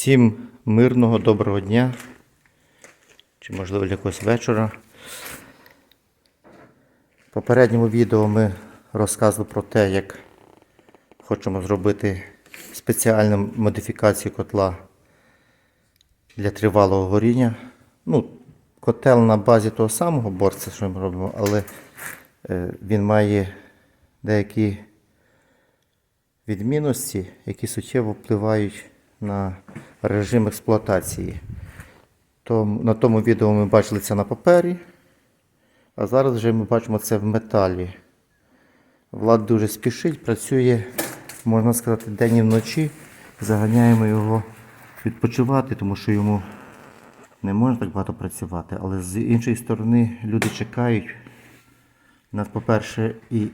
Всім мирного, доброго дня. Чи можливо якогось вечора. В попередньому відео ми розказували про те, як хочемо зробити спеціальну модифікацію котла для тривалого горіння. Ну, котел на базі того самого борця, що ми робимо, але е, він має деякі відмінності, які суттєво впливають на режим експлуатації. То, на тому відео ми бачили це на папері, а зараз вже ми бачимо це в металі. Влад дуже спішить, працює, можна сказати, день і вночі. Заганяємо його відпочивати, тому що йому не можна так багато працювати. Але з іншої сторони люди чекають. Нас, по-перше, і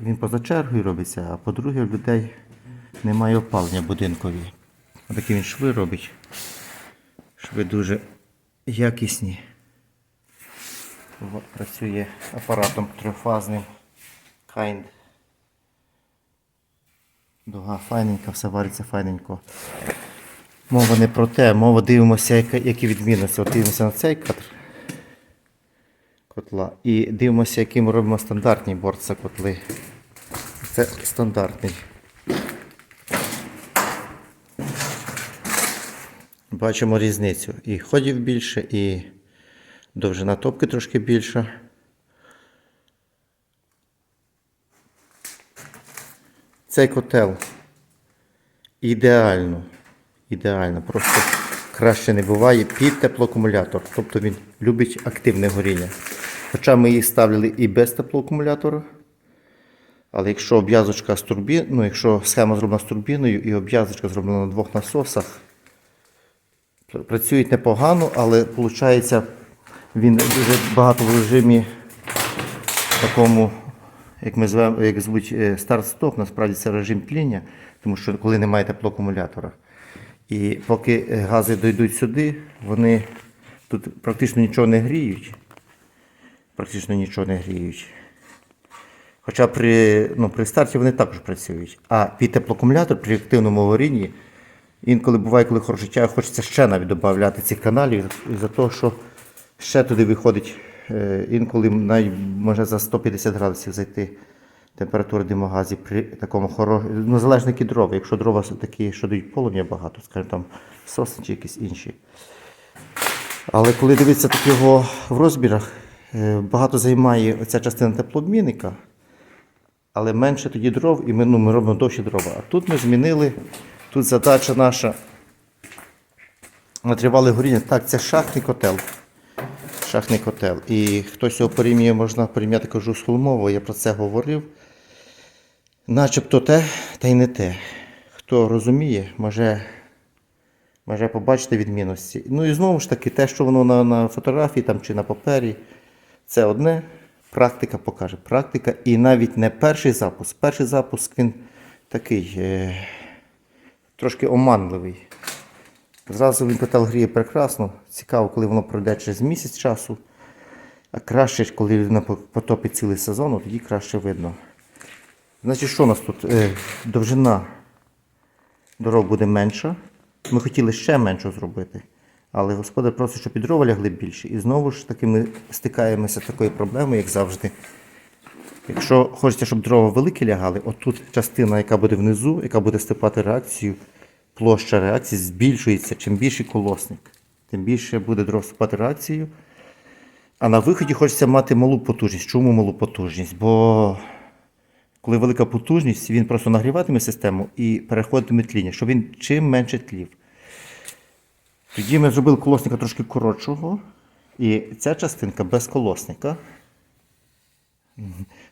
він поза чергою робиться, а по-друге, в людей немає опалення будинкові. Такі він шви робить. Шви дуже якісні. Працює апаратом трьохфазним. Kind. Дуга файненька, все вариться файненько. Мова не про те, мова дивимося, які відмінності. От дивимося на цей кадр котла. І дивимося, які ми робимо стандартні борца котли. Це стандартний. Бачимо різницю. І ходів більше, і довжина топки трошки більша. Цей котел ідеально, ідеально, просто краще не буває під теплоакумулятор. Тобто він любить активне горіння. Хоча ми їх ставили і без теплоакумулятора. Але якщо обв'язочка з турбін, ну якщо схема зроблена з турбіною і обв'язочка зроблена на двох насосах, працюють непогано, але виходить, він дуже багато в режимі такому, як ми звемо, як звуть е, старт-стоп, насправді це режим тління, тому що коли немає теплоакумулятора. І поки е, гази дійдуть сюди, вони тут практично нічого не гріють. Практично нічого не гріють. Хоча при, ну, при старті вони також працюють. А під теплоакумулятор при активному горінні інколи буває, коли хороший чай, хочеться ще навіть додати цих каналів за того, що ще туди виходить е, інколи навіть може за 150 градусів зайти температура димогазів при такому хорошому, ну залежно які дрова. Якщо дрова такі, що дають полум'я багато, скажімо там сосни чи якісь інші. Але коли дивитися так його в розбірах, е, багато займає оця частина теплообмінника, але менше тоді дров, і ми, ну, ми робимо довші дрова. А тут ми змінили, тут задача наша на тривале горіння. Так, це шахтний котел. Шахтний котел. І хтось його порівнює, можна порівняти, кажу, з Холмовою, я про це говорив. Начебто те, та й не те. Хто розуміє, може, може побачити відмінності. Ну і знову ж таки, те, що воно на, на фотографії там, чи на папері, це одне. Практика покаже. Практика. І навіть не перший запуск. Перший запуск він такий е, трошки оманливий. Зразу він котел гріє прекрасно. Цікаво, коли воно пройде через місяць часу. А краще, коли людина потопить цілий сезон, тоді краще видно. Значить, що у нас тут? Е, довжина дорог буде менша. Ми хотіли ще меншу зробити. Але господар просить, щоб під дрова лягли більше. І знову ж таки ми стикаємося з такою проблемою, як завжди. Якщо хочеться, щоб дрова великі лягали, отут частина, яка буде внизу, яка буде стипати реакцію, площа реакції збільшується. Чим більший колосник, тим більше буде дров реакцію. А на виході хочеться мати малу потужність. Чому малу потужність? Бо коли велика потужність, він просто нагріватиме систему і переходитиме тління, щоб він чим менше тлів. Тоді ми зробили колосника трошки коротшого, і ця частинка без колосника.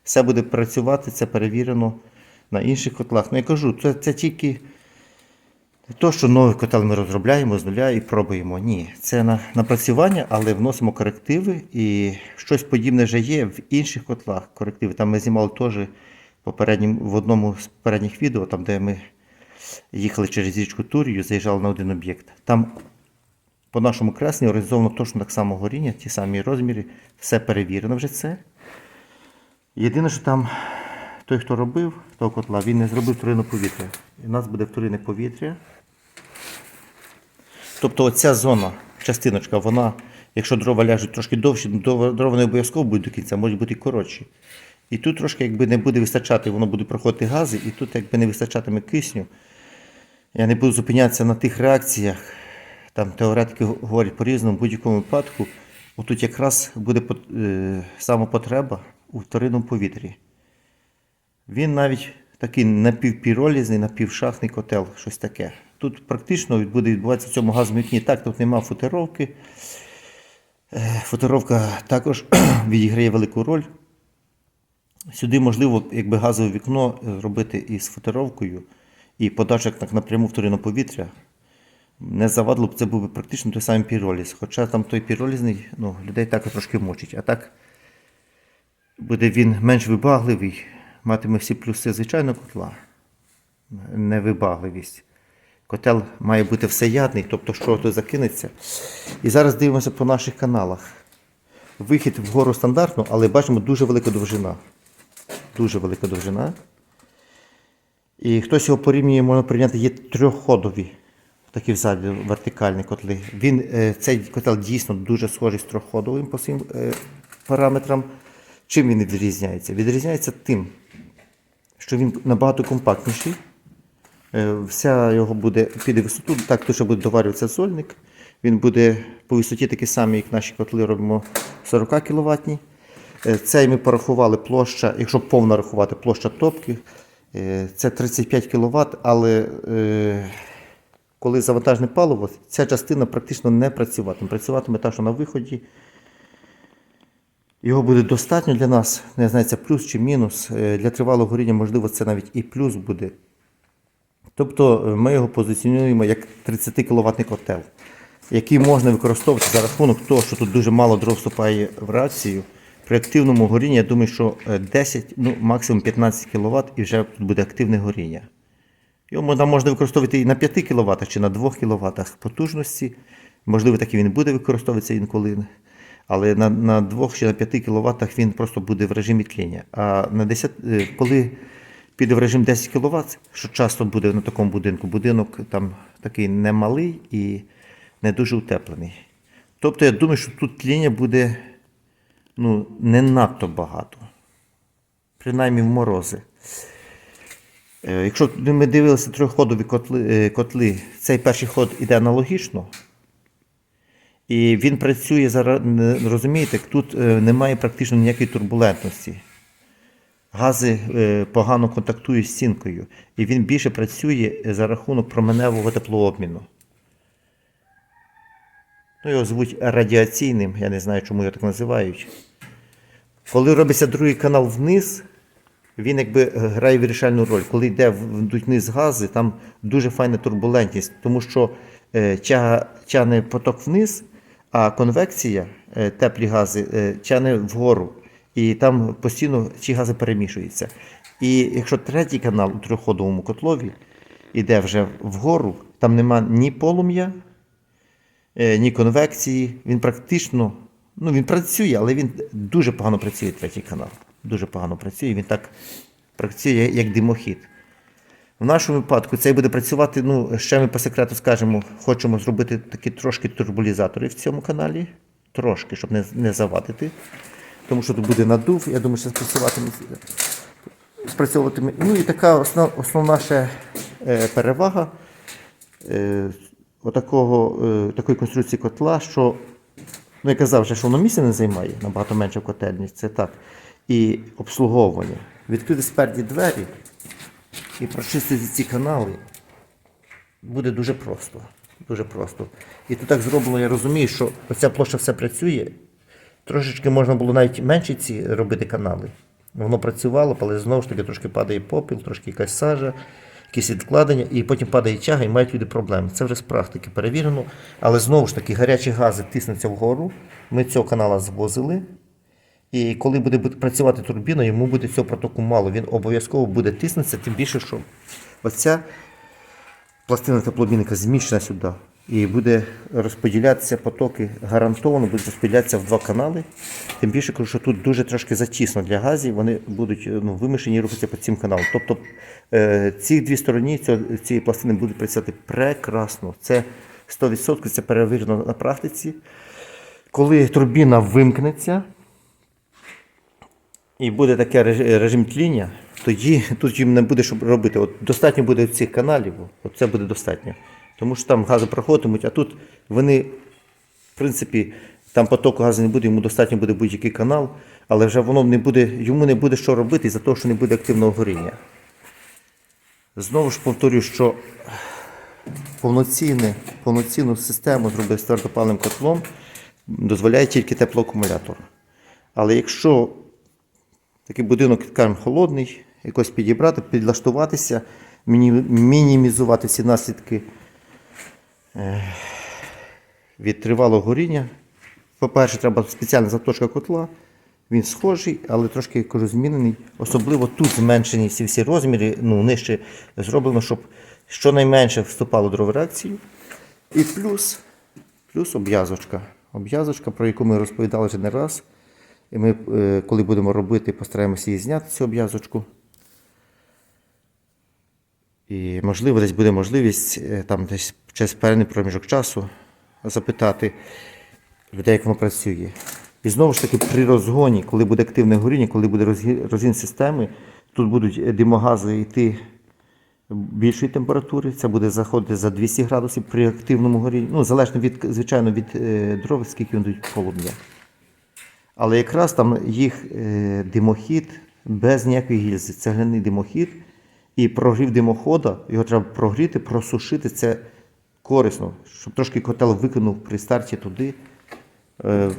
Все буде працювати, це перевірено на інших котлах. Ну я кажу, це, це тільки не то, що новий котел ми розробляємо з нуля і пробуємо. Ні, це на напрацювання, але вносимо корективи і щось подібне вже є в інших котлах. Корективи. Там ми знімали теж в одному з попередніх відео, там, де ми їхали через річку Турію, заїжджали на один об'єкт. Там по нашому кресленню організовано точно так само горіння, ті самі розміри, все перевірено вже це. Єдине, що там той, хто робив того котла, він не зробив вторинне повітря. У нас буде вторинне повітря. Тобто оця зона, частиночка, вона, якщо дрова ляжуть трошки довше, ну, дрова не обов'язково будуть до кінця, можуть бути і коротші. І тут трошки якби не буде вистачати, воно буде проходити гази, і тут якби не вистачатиме кисню. Я не буду зупинятися на тих реакціях. Там теоретики говорять по-різному, в будь-якому випадку. Отут якраз буде е, сама потреба у вторинному повітрі. Він навіть такий напівпіролізний, напівшахтний котел, щось таке. Тут практично буде відбуватися в цьому газовому вікні. Так, тут немає футеровки. Е, Футеровка також відіграє велику роль. Сюди можливо, якби газове вікно е, робити із футеровкою і подача так напряму вторинного повітря. Не завадило б це був би практично той самий піроліз. Хоча там той піролізний ну, людей також трошки мочить. А так буде він менш вибагливий, матиме всі плюси звичайного котла. Невибагливість. Котел має бути всеядний, тобто що то закинеться. І зараз дивимося по наших каналах. Вихід вгору стандартно, але бачимо дуже велика довжина. Дуже велика довжина. І хтось його порівнює, можна порівняти, є трьохходові, такі взагалі вертикальні котли. Він, е, цей котел дійсно дуже схожий з трьохходовим по своїм е, параметрам. Чим він відрізняється? Відрізняється тим, що він набагато компактніший. Е, Вся його буде піде висоту, так то, що буде доварюватися сольник. Він буде по висоті такий самий, як наші котли робимо 40 кВт. Цей ми порахували площа, якщо повно рахувати, площа топки. е, Це 35 кВт, але е, коли завантажне паливо, ця частина практично не працюватиме. Працюватиме та, що на виході. Його буде достатньо для нас, не це плюс чи мінус. Е, Для тривалого горіння, можливо, це навіть і плюс буде. Тобто е, ми його позиціонуємо як 30 кВт котел, який можна використовувати за рахунок того, що тут дуже мало дров вступає в реакцію. При активному горінні, я думаю, що е, 10, ну максимум 15 кВт і вже тут буде активне горіння. Його можна, можна використовувати і на 5 кВт чи на 2 кВт потужності. Можливо, так і він буде використовуватися інколи. Але на, на 2 чи на 5 кВт він просто буде в режимі тління. А на 10, е, коли піде в режим 10 кВт, що часто буде на такому будинку, будинок там такий немалий і не дуже утеплений. Тобто я думаю, що тут тління буде ну, не надто багато. Принаймні в морози. Е, Якщо ми дивилися трьохходові котли, е, котли, цей перший ход іде аналогічно. І він працює зараз, розумієте, тут е, немає практично ніякої турбулентності. Гази е, погано контактують з стінкою, і він більше працює за рахунок променевого теплообміну. Ну, його звуть радіаційним, я не знаю, чому його так називають. Коли робиться другий канал вниз, він якби е, грає вирішальну роль. Коли йде вниз гази, там дуже файна турбулентність, тому що е, тягне поток вниз, а конвекція, е, теплі гази, е, тягне вгору. І там постійно ці гази перемішуються. І якщо третій канал у трьохходовому котлові йде вже вгору, там нема ні полум'я, е, ні конвекції. Він практично, ну він працює, але він дуже погано працює третій канал. Дуже погано працює. Він так працює як димохід. В нашому випадку цей буде працювати. Ну, ще ми по секрету скажемо, хочемо зробити такі трошки турбулізатори в цьому каналі. Трошки, щоб не, не завадити. Тому що тут буде надув, я думаю, що спрацьовуватиме. Ну і така основна, основна ще е, перевага е, отакого, е, такої конструкції котла, що, ну я казав, вже, що воно місця не займає, набагато менше в котельні, це так. І обслуговування. Відкрити спереді двері і прочистити ці канали буде дуже просто. Дуже просто. І тут так зроблено, я розумію, що оця площа все працює. Трошечки можна було навіть менше ці робити канали. Воно працювало, але знову ж таки трошки падає попіл, трошки якась сажа, якісь відкладення, і потім падає тяга, і мають люди проблеми. Це вже з практики перевірено. Але знову ж таки, гарячі гази тиснуться вгору. Ми цього канала звозили. І коли буде працювати турбіна, йому буде цього протоку мало. Він обов'язково буде тиснутися, тим більше, що оця пластина теплообмінника зміщена сюди. І буде розподілятися потоки, гарантовано будуть розподілятися в два канали. Тим більше, що тут дуже трошки затісно для газів, вони будуть е, ну, вимушені рухатися по цим каналам. Тобто е, ці дві сторони цієї пластини будуть працювати прекрасно. Це 100% це перевірено на практиці. Коли турбіна вимкнеться і буде таке режим тління, тоді тут їм не буде що робити. От достатньо буде цих каналів, от це буде достатньо. Тому що там гази проходитимуть, а тут вони, в принципі, там потоку газу не буде, йому достатньо буде будь-який канал, але вже воно не буде, йому не буде що робити із-за того, що не буде активного горіння. Знову ж повторюю, що повноцінну систему зробити з твердопальним котлом дозволяє тільки теплоакумулятор. Але якщо такий будинок, скажімо, холодний, якось підібрати, підлаштуватися, мінімізувати всі наслідки від тривалого горіння. По-перше, треба спеціальна заточка котла. Він схожий, але трошки я кажу, змінений. Особливо тут зменшені всі, всі розміри, ну, нижче зроблено, щоб щонайменше вступало дров реакцію. І плюс, плюс обв'язочка. Обв'язочка, про яку ми розповідали вже не раз. І ми, е, коли будемо робити, постараємося її зняти, цю обв'язочку. І можливо, десь буде можливість е, там десь через певний проміжок часу запитати людей, як воно працює. І знову ж таки, при розгоні, коли буде активне горіння, коли буде розгін системи, тут будуть е, димогази йти більшої температури. Це буде заходити за 200 градусів при активному горінні. Ну, залежно від, звичайно, від е, дров, скільки вони дають полум'я. Але якраз там їх димохід без ніякої гільзи. Цегляний димохід. І прогрів димохода, його треба прогріти, просушити. Це корисно, щоб трошки котел викинув при старті туди. Е,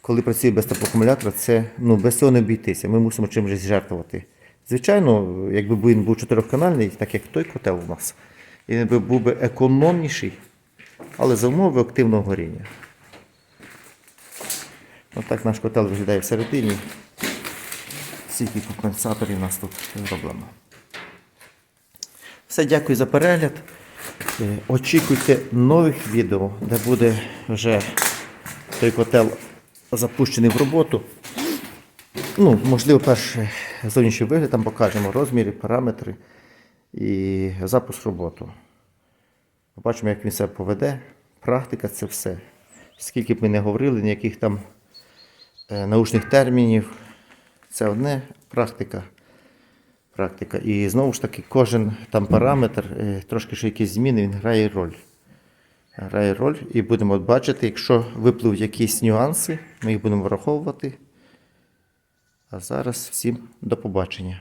коли працює без теплоакумулятора, це ну, без цього не обійтися. Ми мусимо чимось жертвувати. Звичайно, якби він був чотирьохканальний, так як той котел у нас, він би був би економніший, але за умови активного горіння. Отак наш котел виглядає всередині. Скільки компенсаторів у нас тут зроблено. Все, дякую за перегляд. Е, Очікуйте нових відео, де буде вже той котел запущений в роботу. Ну, можливо, перше зовнішній вигляд, там покажемо розміри, параметри і запуск роботу. Побачимо, як він себе поведе. Практика це все. Скільки б ми не говорили, ніяких там е, научних термінів. Це одне практика. Практика. І знову ж таки, кожен там параметр, е, трошки ще якісь зміни, він грає роль. Грає роль і будемо бачити, якщо випливуть якісь нюанси, ми їх будемо враховувати. А зараз всім до побачення.